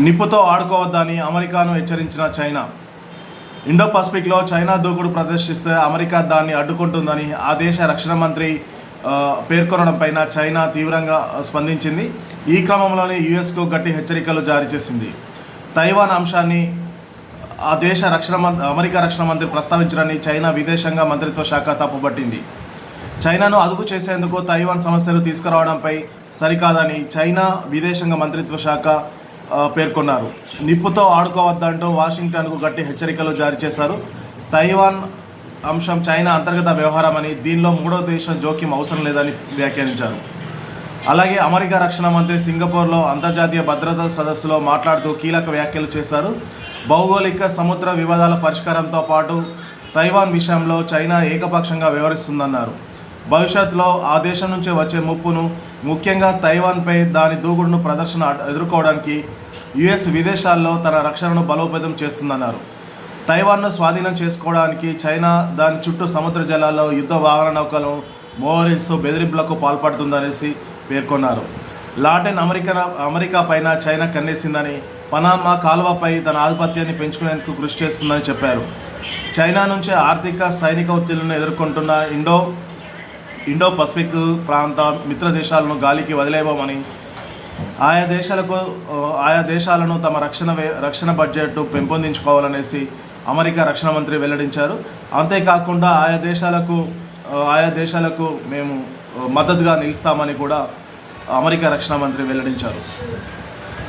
నిప్పుతో ఆడుకోవద్దని అమెరికాను హెచ్చరించిన China. Indo పసిఫిక్లో China దూకుడు ప్రదర్శిస్తే అమెరికా దాన్ని అడ్డుకుంటుందని ఆ దేశ రక్షణ మంత్రి పేర్కొనడంపైన చైనా తీవ్రంగా స్పందించింది. ఈ క్రమంలోనే యుఎస్కు గట్టి హెచ్చరికలు జారీ చేసింది. తైవాన్ అంశాన్ని ఆ దేశ రక్షణ మంత్రి అమెరికా రక్షణ మంత్రి ప్రస్తావించడాన్ని చైనా విదేశాంగ మంత్రిత్వ శాఖ తప్పుపట్టింది. చైనాను అదుపు చేసేందుకు తైవాన్ సమస్యలు తీసుకురావడంపై సరికాదని చైనా విదేశాంగ మంత్రిత్వ శాఖ పేర్కొన్నారు. నిప్పుతో ఆడుకోవద్దంటూ వాషింగ్టన్కు గట్టి హెచ్చరికలు జారీ చేశారు. తైవాన్ అంశం చైనా అంతర్గత వ్యవహారమని దీనిలో మూడో దేశం జోక్యం అవసరం లేదని వ్యాఖ్యానించారు. అలాగే అమెరికా రక్షణ మంత్రి సింగపూర్లో అంతర్జాతీయ భద్రతా సదస్సులో మాట్లాడుతూ కీలక వ్యాఖ్యలు చేశారు. భౌగోళిక సముద్ర వివాదాల పరిష్కారంతో పాటు తైవాన్ విషయంలో చైనా ఏకపక్షంగా వ్యవహరిస్తుందన్నారు. భవిష్యత్తులో ఆ దేశం నుంచి వచ్చే ముప్పును ముఖ్యంగా తైవాన్పై దాని దూకుడును ప్రదర్శన ఎదుర్కోవడానికి యుఎస్ విదేశాల్లో తన రక్షణను బలోపేతం చేస్తుందన్నారు. తైవాన్ను స్వాధీనం చేసుకోవడానికి చైనా దాని చుట్టూ సముద్ర జలాల్లో యుద్ధ వాహన నౌకలను మోహరిస్తూ బెదిరింపులకు పాల్పడుతుందనేసి పేర్కొన్నారు. లాటిన్ అమెరికా అమెరికా పైన చైనా కన్నేసిందని పనామా కాలువపై తన ఆధిపత్యాన్ని పెంచుకునేందుకు కృషి చేస్తుందని చెప్పారు. చైనా నుంచి ఆర్థిక సైనిక ఒత్తిళ్ళను ఎదుర్కొంటున్న ఇండో ఇండో పసిఫిక్ ప్రాంత మిత్ర దేశాలను గాలికి వదిలేయబోమని ఆయా దేశాలకు ఆయా దేశాలను తమ రక్షణ రక్షణ బడ్జెట్ పెంపొందించుకోవాలనేసి అమెరికా రక్షణ మంత్రి వెల్లడించారు. అంతేకాకుండా ఆయా దేశాలకు ఆయా దేశాలకు మేము మద్దతుగా నిలుస్తామని కూడా అమెరికా రక్షణ మంత్రి వెల్లడించారు.